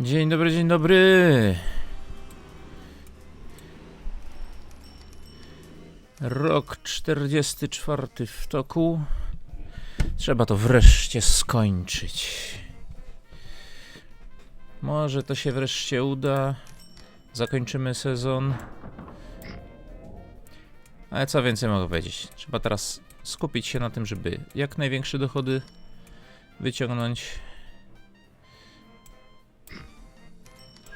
Dzień dobry, dzień dobry. Rok 44 w toku. Trzeba to wreszcie skończyć. Może to się wreszcie uda. Zakończymy sezon. Ale co więcej mogę powiedzieć? Trzeba teraz skupić się na tym, żeby jak największe dochody wyciągnąć.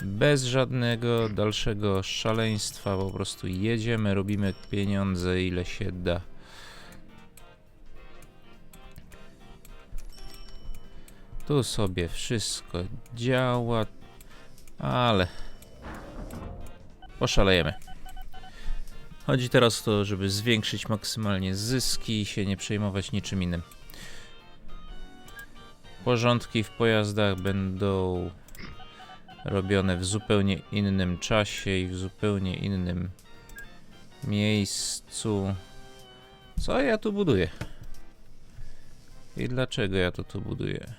Bez żadnego dalszego szaleństwa, po prostu jedziemy, robimy pieniądze ile się da. Tu sobie wszystko działa, ale poszalejemy. Chodzi teraz o to, żeby zwiększyć maksymalnie zyski i się nie przejmować niczym innym. Porządki w pojazdach będą robione w zupełnie innym czasie i w zupełnie innym miejscu. Co ja tu buduję? I dlaczego ja to tu buduję?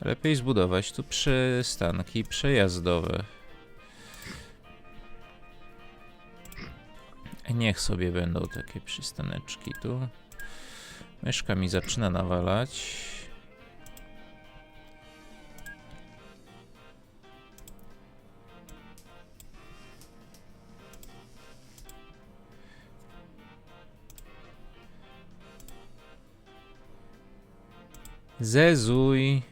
Lepiej zbudować tu przystanki przejazdowe. Niech sobie będą takie przystaneczki tu. Myszka mi zaczyna nawalać. Zezuj.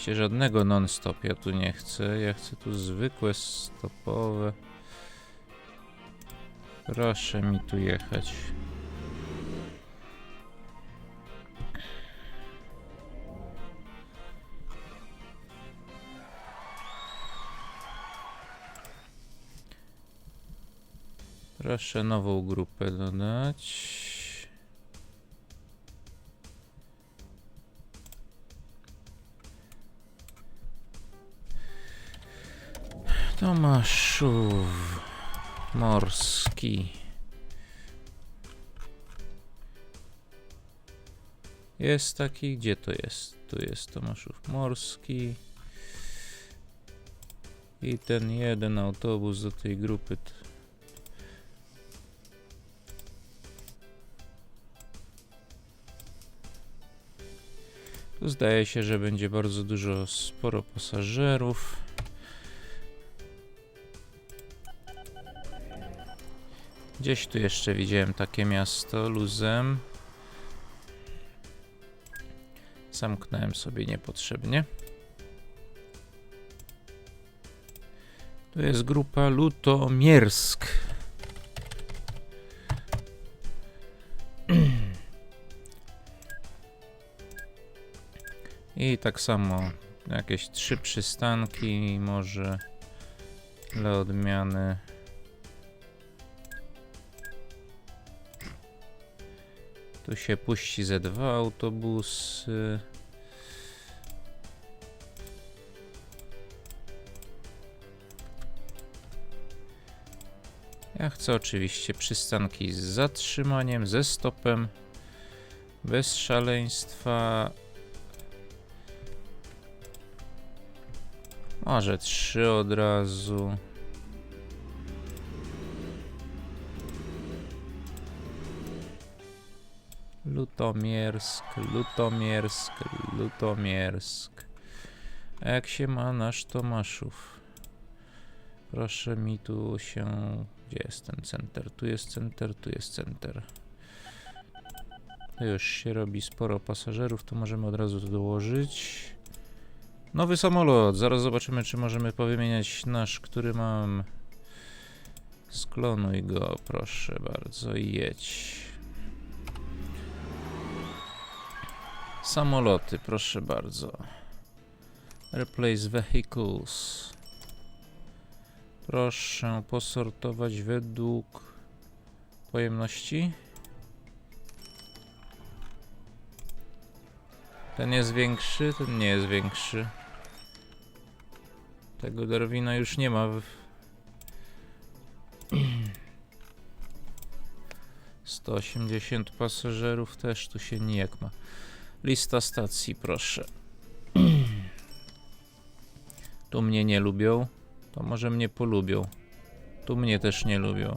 Oczywiście żadnego non-stop ja tu nie chcę. Ja chcę tu zwykłe stopowe. Proszę mi tu jechać. Proszę nową grupę dodać. Tomaszów Morski. Jest taki, gdzie to jest? Tu jest Tomaszów Morski. I ten jeden autobus do tej grupy. Tu zdaje się, że będzie bardzo dużo, sporo pasażerów. Gdzieś tu jeszcze widziałem takie miasto luzem. Zamknąłem sobie niepotrzebnie. Tu jest grupa Lutomiersk. I tak samo jakieś trzy przystanki może dla odmiany. Tu się puści ze dwa autobusy. Ja chcę oczywiście przystanki z zatrzymaniem, ze stopem, bez szaleństwa. Może trzy od razu. Lutomiersk, Lutomiersk, Lutomiersk. A jak się ma nasz Tomaszów? Proszę mi tu się... Gdzie jest ten center? Tu jest center, tu jest center. To już się robi sporo pasażerów, to możemy od razu to dołożyć. Nowy samolot. Zaraz zobaczymy, czy możemy powymieniać nasz, który mam. Sklonuj go, proszę bardzo, jedź. Samoloty, proszę bardzo. Replace vehicles. Proszę posortować według pojemności. Ten jest większy, ten nie jest większy. Tego Darwina już nie ma w... 180 pasażerów też tu się nijak ma. Lista stacji, proszę. Tu mnie nie lubią, to może mnie polubią. Tu mnie też nie lubią.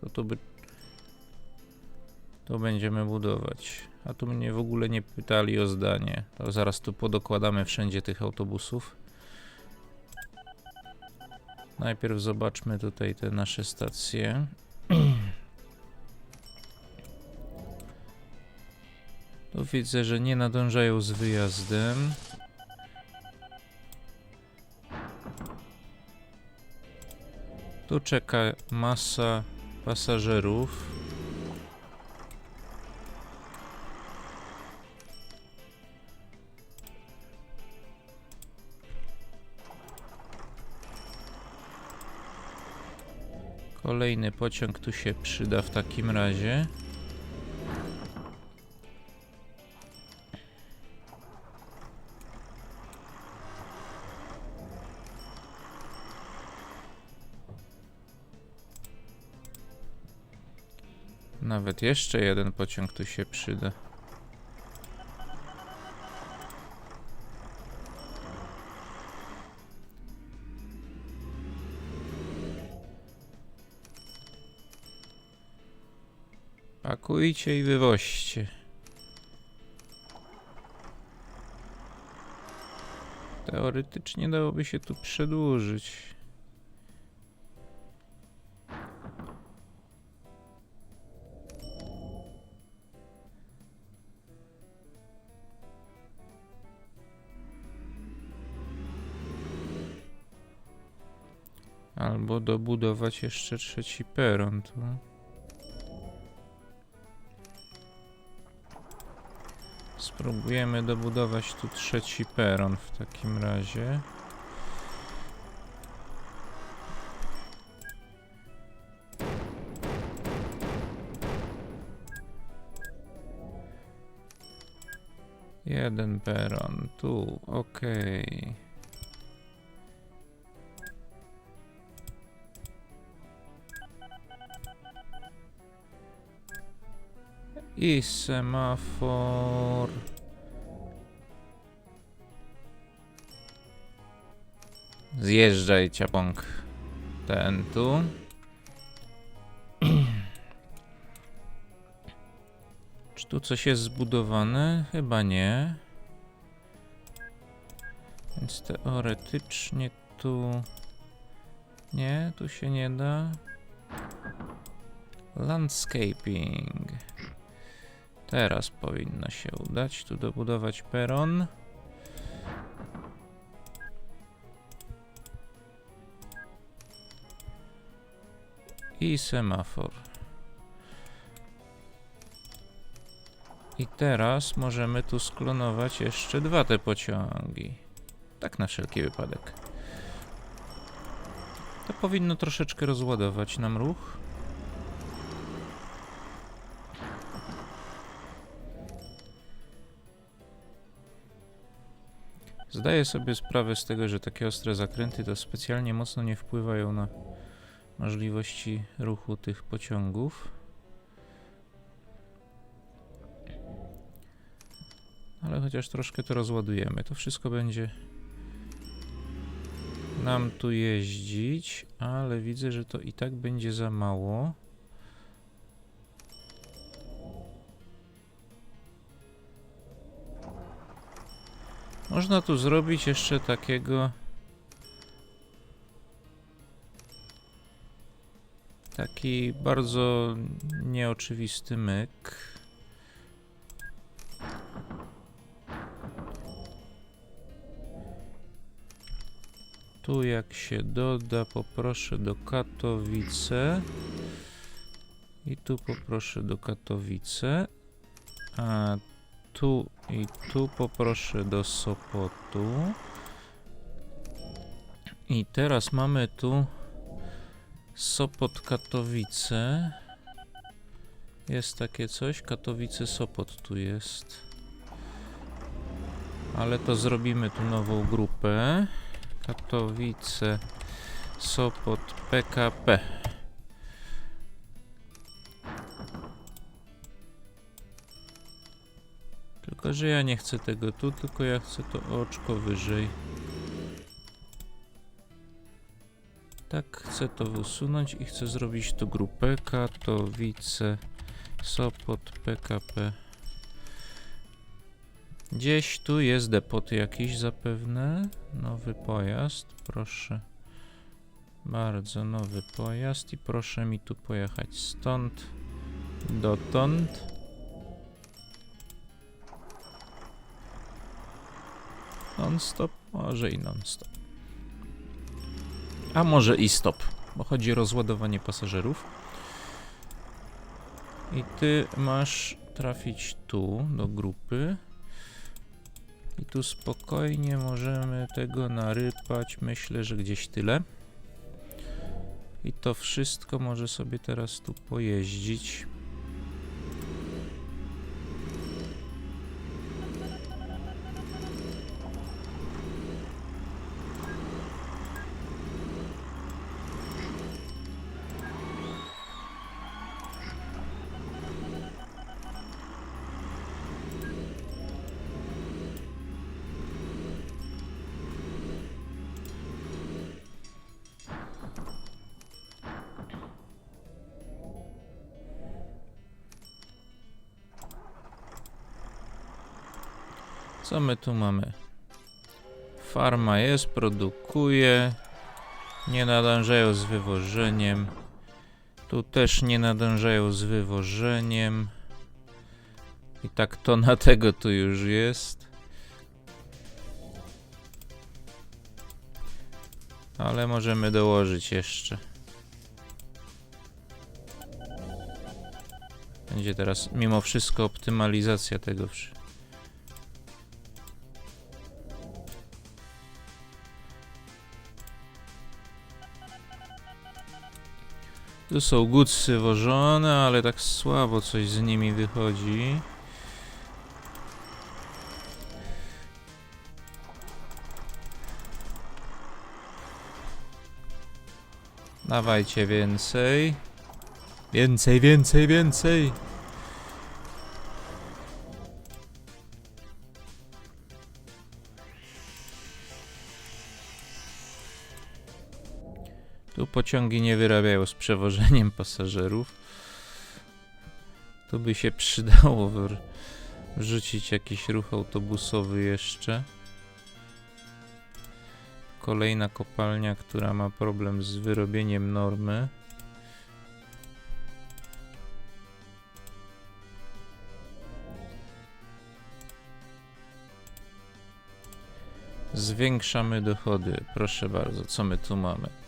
To tu by... Tu będziemy budować. A tu mnie w ogóle nie pytali o zdanie. To zaraz tu podokładamy wszędzie tych autobusów. Najpierw zobaczmy tutaj te nasze stacje. widzę, że nie nadążają z wyjazdem. Tu czeka masa pasażerów. Kolejny pociąg tu się przyda w takim razie. Nawet jeszcze jeden pociąg tu się przyda. Pakujcie i wywoźcie. Teoretycznie dałoby się tu przedłużyć. Albo dobudować jeszcze trzeci peron tu. Spróbujemy dobudować tu trzeci peron w takim razie. Jeden peron tu, okej. I semafor. Zjeżdżaj, ciapąk. Ten tu. Czy tu coś jest zbudowane? Chyba nie. Więc teoretycznie tu... Nie, tu się nie da. Landscaping. Teraz powinno się udać tu dobudować peron. I semafor. I teraz możemy tu sklonować jeszcze dwa te pociągi. Tak na wszelki wypadek. To powinno troszeczkę rozładować nam ruch. Zdaję sobie sprawę z tego, że takie ostre zakręty to specjalnie mocno nie wpływają na możliwości ruchu tych pociągów. Ale chociaż troszkę to rozładujemy. To wszystko będzie nam tu jeździć, ale widzę, że to i tak będzie za mało. Można tu zrobić jeszcze takiego taki bardzo nieoczywisty myk. Tu jak się doda, poproszę do Katowice. I tu poproszę do Katowice. A tu i tu poproszę do Sopotu. I teraz mamy tu Sopot Katowice. Jest takie coś? Katowice Sopot tu jest. Ale to zrobimy tu nową grupę. Katowice, Sopot, PKP. Tylko, że ja nie chcę tego tu, tylko ja chcę to oczko wyżej. Tak, chcę to usunąć i chcę zrobić tu grupę Katowice, Sopot, PKP. Gdzieś tu jest depot jakiś zapewne. Nowy pojazd, proszę. Bardzo nowy pojazd i proszę mi tu pojechać stąd dotąd. Non-stop? Może i non-stop. A może i stop, bo chodzi o rozładowanie pasażerów. I ty masz trafić tu, do grupy. I tu spokojnie możemy tego narypać. Myślę, że gdzieś tyle. I to wszystko może sobie teraz tu pojeździć. Co my tu mamy? Farma jest, produkuje. Nie nadążają z wywożeniem. Tu też nie nadążają z wywożeniem. I tak to na tego tu już jest. Ale możemy dołożyć jeszcze. Będzie teraz mimo wszystko optymalizacja tego wszystkiego. Tu są gutsy wożone, ale tak słabo coś z nimi wychodzi. Dawajcie więcej. Więcej, więcej, więcej. Pociągi nie wyrabiają z przewożeniem pasażerów. Tu by się przydało wr- wrzucić jakiś ruch autobusowy jeszcze. Kolejna kopalnia, która ma problem z wyrobieniem normy. Zwiększamy dochody. Proszę bardzo, co my tu mamy?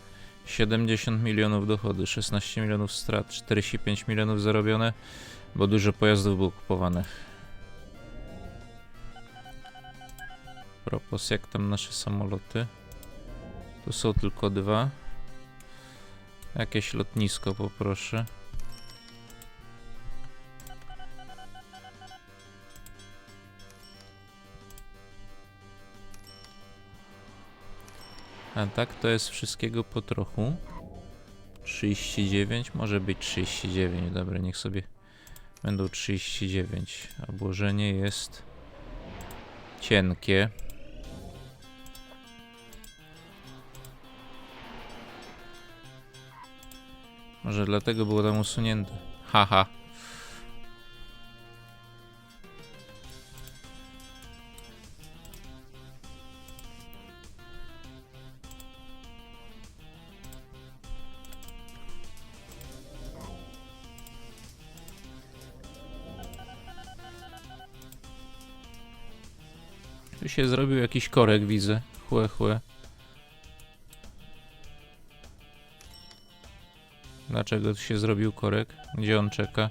70 milionów dochody, 16 milionów strat, 45 milionów zarobione, bo dużo pojazdów było kupowanych. Propos, jak tam nasze samoloty? Tu są tylko dwa. Jakieś lotnisko poproszę. A tak to jest wszystkiego po trochu. 39, może być 39, dobra, niech sobie będą 39. Obłożenie jest cienkie. Może dlatego było tam usunięte. Haha. Tu się zrobił jakiś korek, widzę. Chłe, chłe. Dlaczego tu się zrobił korek? Gdzie on czeka?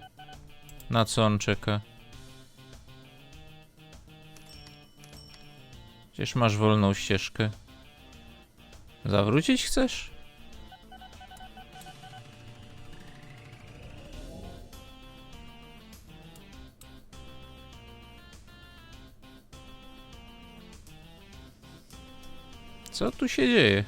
Na co on czeka? Przecież masz wolną ścieżkę. Zawrócić chcesz? Co tu się dzieje?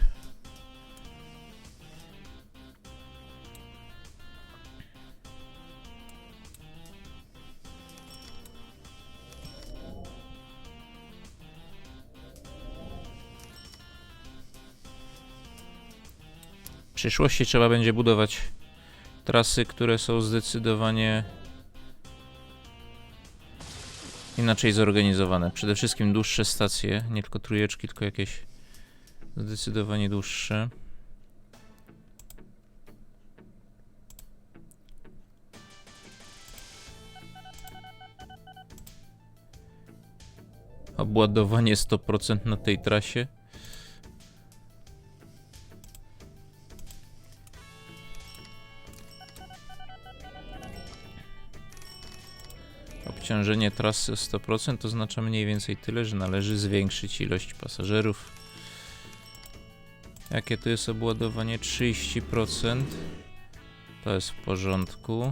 W przyszłości trzeba będzie budować trasy, które są zdecydowanie inaczej zorganizowane. Przede wszystkim dłuższe stacje, nie tylko trójeczki, tylko jakieś zdecydowanie dłuższe. Obładowanie 100% na tej trasie. Obciążenie trasy o 100% oznacza mniej więcej tyle, że należy zwiększyć ilość pasażerów. Jakie tu jest obładowanie? 30%. To jest w porządku.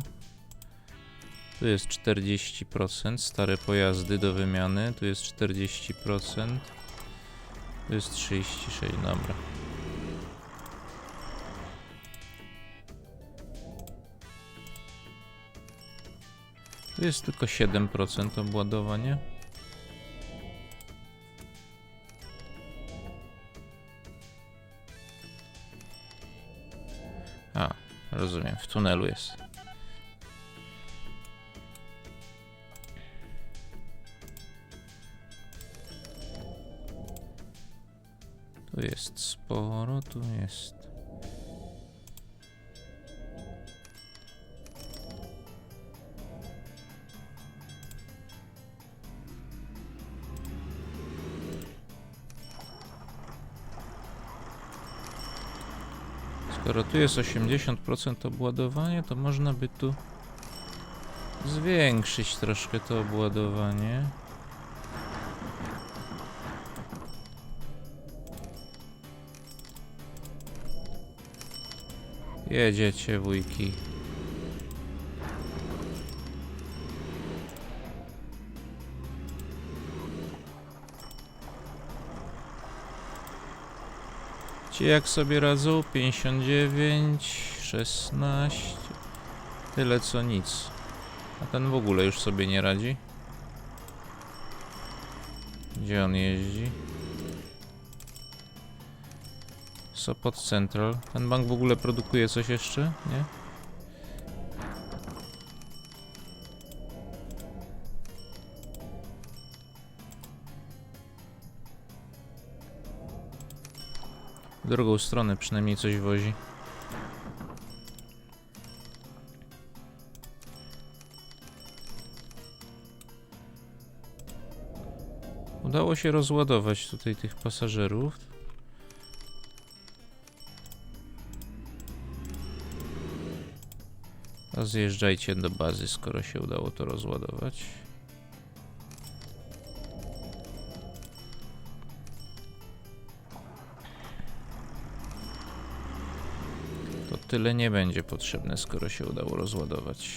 Tu jest 40%. Stare pojazdy do wymiany. Tu jest 40%. Tu jest 36%. Dobra. Tu jest tylko 7% obładowanie. Rozumiem, w tunelu jest. Tu jest sporo, tu jest. Skoro tu jest 80% obładowania, to można by tu zwiększyć troszkę to obładowanie. Jedziecie, wujki. Jak sobie radzą? 59, 16. Tyle co nic. A ten w ogóle już sobie nie radzi. Gdzie on jeździ? Sopot Central. Ten bank w ogóle produkuje coś jeszcze? Nie? W drugą stronę przynajmniej coś wozi. Udało się rozładować tutaj tych pasażerów. A zjeżdżajcie do bazy, skoro się udało to rozładować. Tyle nie będzie potrzebne, skoro się udało rozładować.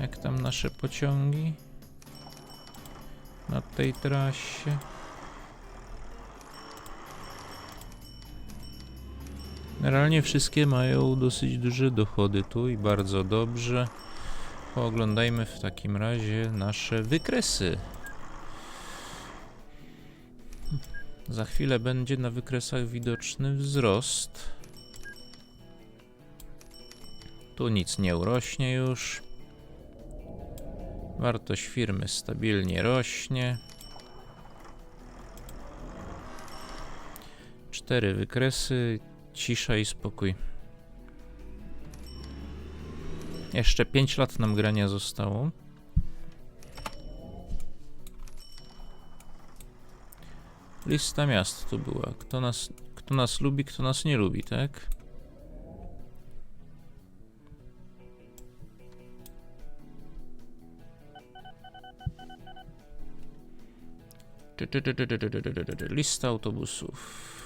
Jak tam nasze pociągi? Na tej trasie. Generalnie wszystkie mają dosyć duże dochody tu i bardzo dobrze. Pooglądajmy w takim razie nasze wykresy. Za chwilę będzie na wykresach widoczny wzrost. Tu nic nie urośnie już. Wartość firmy stabilnie rośnie. Cztery wykresy, Cisza i spokój. Jeszcze 5 lat nam grania zostało. Lista miast tu była. Kto nas, kto nas lubi, kto nas nie lubi, tak? Lista autobusów.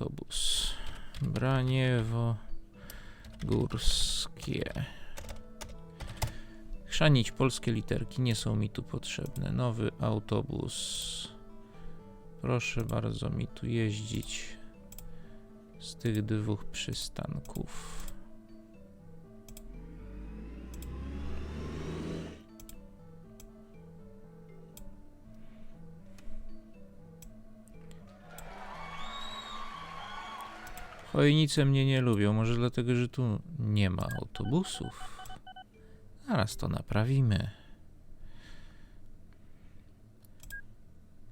Autobus. Braniewo górskie. Chrzanić polskie literki nie są mi tu potrzebne. Nowy autobus. Proszę bardzo mi tu jeździć z tych dwóch przystanków. Chojnice mnie nie lubią, może dlatego, że tu nie ma autobusów. Zaraz to naprawimy.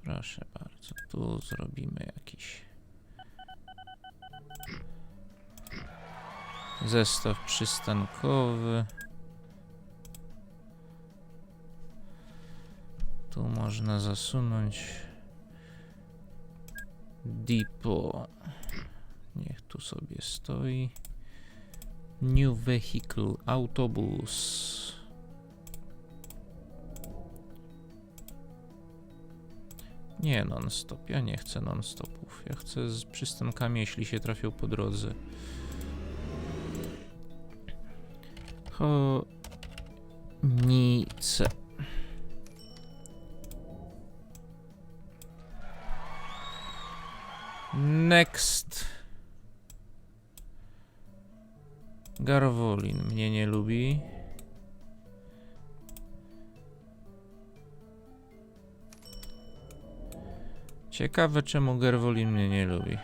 Proszę bardzo, tu zrobimy jakiś zestaw przystankowy. Tu można zasunąć depot. Niech tu sobie stoi. New vehicle, autobus. Nie non-stop, ja nie chcę non-stopów. Ja chcę z przystankami, jeśli się trafią po drodze. Chonice. Next. Garwolin mnie nie lubi. Ciekawe czemu Garwolin mnie nie lubi.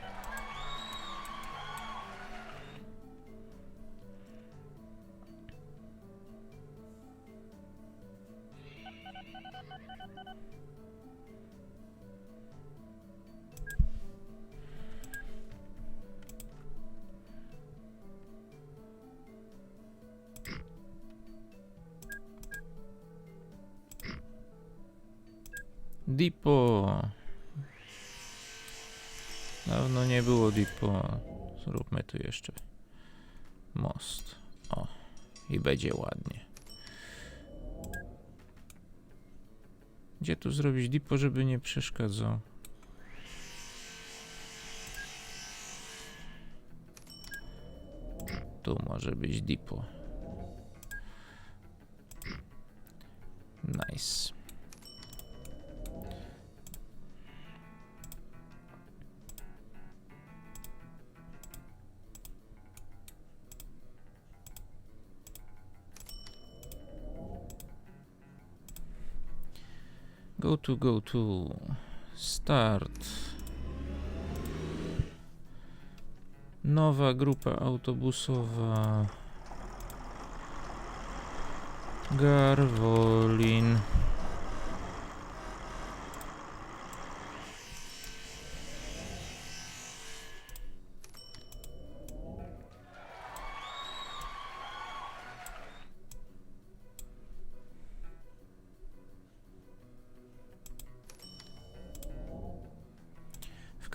Dipo. Dawno nie było Dipo. Zróbmy tu jeszcze most. O, i będzie ładnie. Gdzie tu zrobić Dipo, żeby nie przeszkadzał? Tu może być Dipo. Nice. Go to, go to. Start. Nowa grupa autobusowa. Garwolin.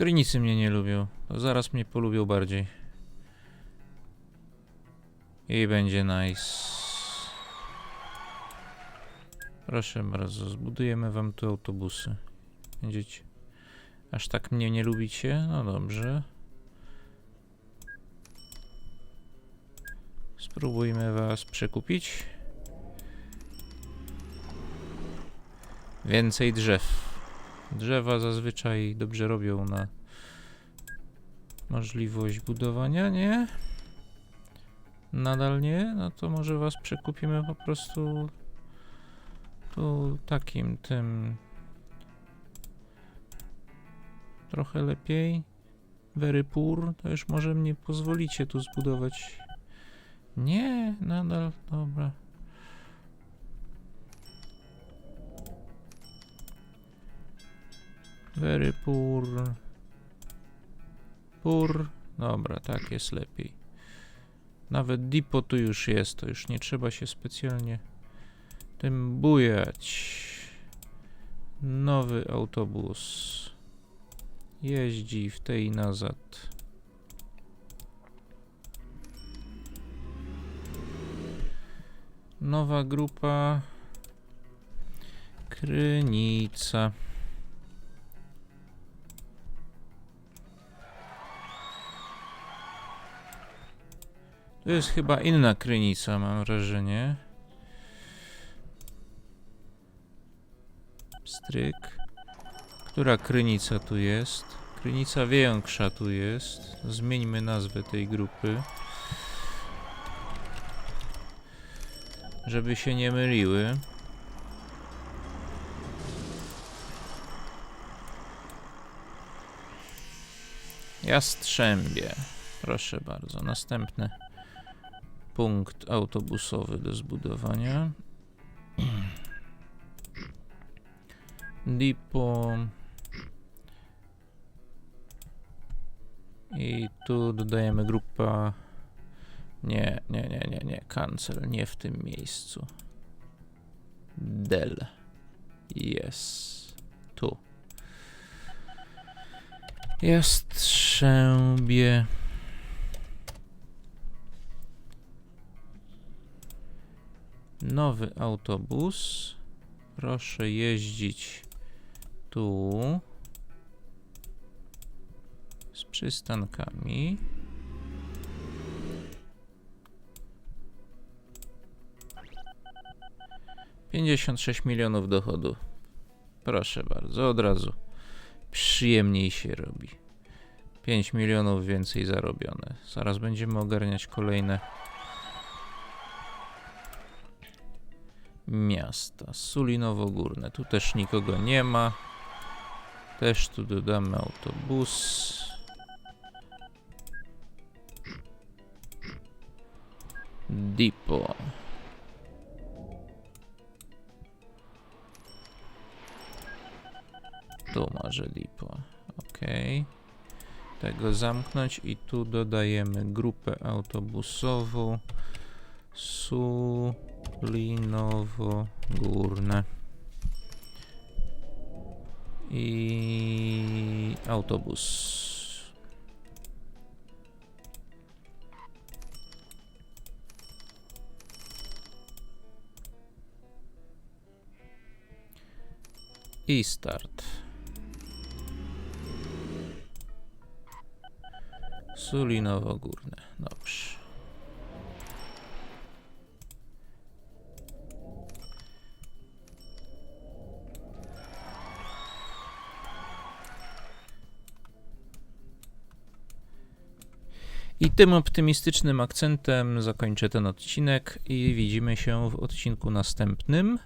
W Krynicy mnie nie lubią. To zaraz mnie polubią bardziej. I będzie nice. Proszę bardzo, zbudujemy wam tu autobusy. Będziecie. Aż tak mnie nie lubicie? No dobrze. Spróbujmy was przekupić. Więcej drzew. Drzewa zazwyczaj dobrze robią na możliwość budowania, nie? Nadal nie? No to może was przekupimy po prostu tu takim tym trochę lepiej. Very poor, to już może mnie pozwolicie tu zbudować. Nie, nadal, dobra. Very poor. Poor. Dobra, tak jest lepiej. Nawet Dipo tu już jest, to już nie trzeba się specjalnie tym bujać. Nowy autobus. Jeździ w tej nazad. Nowa grupa. Krynica. To jest chyba inna krynica, mam wrażenie. Stryk. Która krynica tu jest? Krynica większa tu jest. Zmieńmy nazwę tej grupy. Żeby się nie myliły. Jastrzębie. Proszę bardzo, następny punkt autobusowy do zbudowania. Dipo. I tu dodajemy grupa. Nie, nie, nie, nie, nie. Cancel, nie w tym miejscu. Del. Jest. Tu. Jastrzębie. Nowy autobus. Proszę jeździć tu. Z przystankami. Pięćdziesiąt sześć milionów dochodu. Proszę bardzo, od razu. Przyjemniej się robi. 5 milionów więcej zarobione. Zaraz będziemy ogarniać kolejne miasta. Sulinowo Górne. Tu też nikogo nie ma. Też tu dodamy autobus. Dipo. Tu może Dipo. Ok. Tego zamknąć i tu dodajemy grupę autobusową. Sulinowo Górne. I autobus. I start. Sulinowo Górne. Dobrze. I tym optymistycznym akcentem zakończę ten odcinek i widzimy się w odcinku następnym.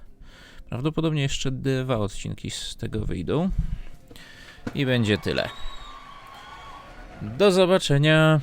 Prawdopodobnie jeszcze dwa odcinki z tego wyjdą. I będzie tyle. Do zobaczenia.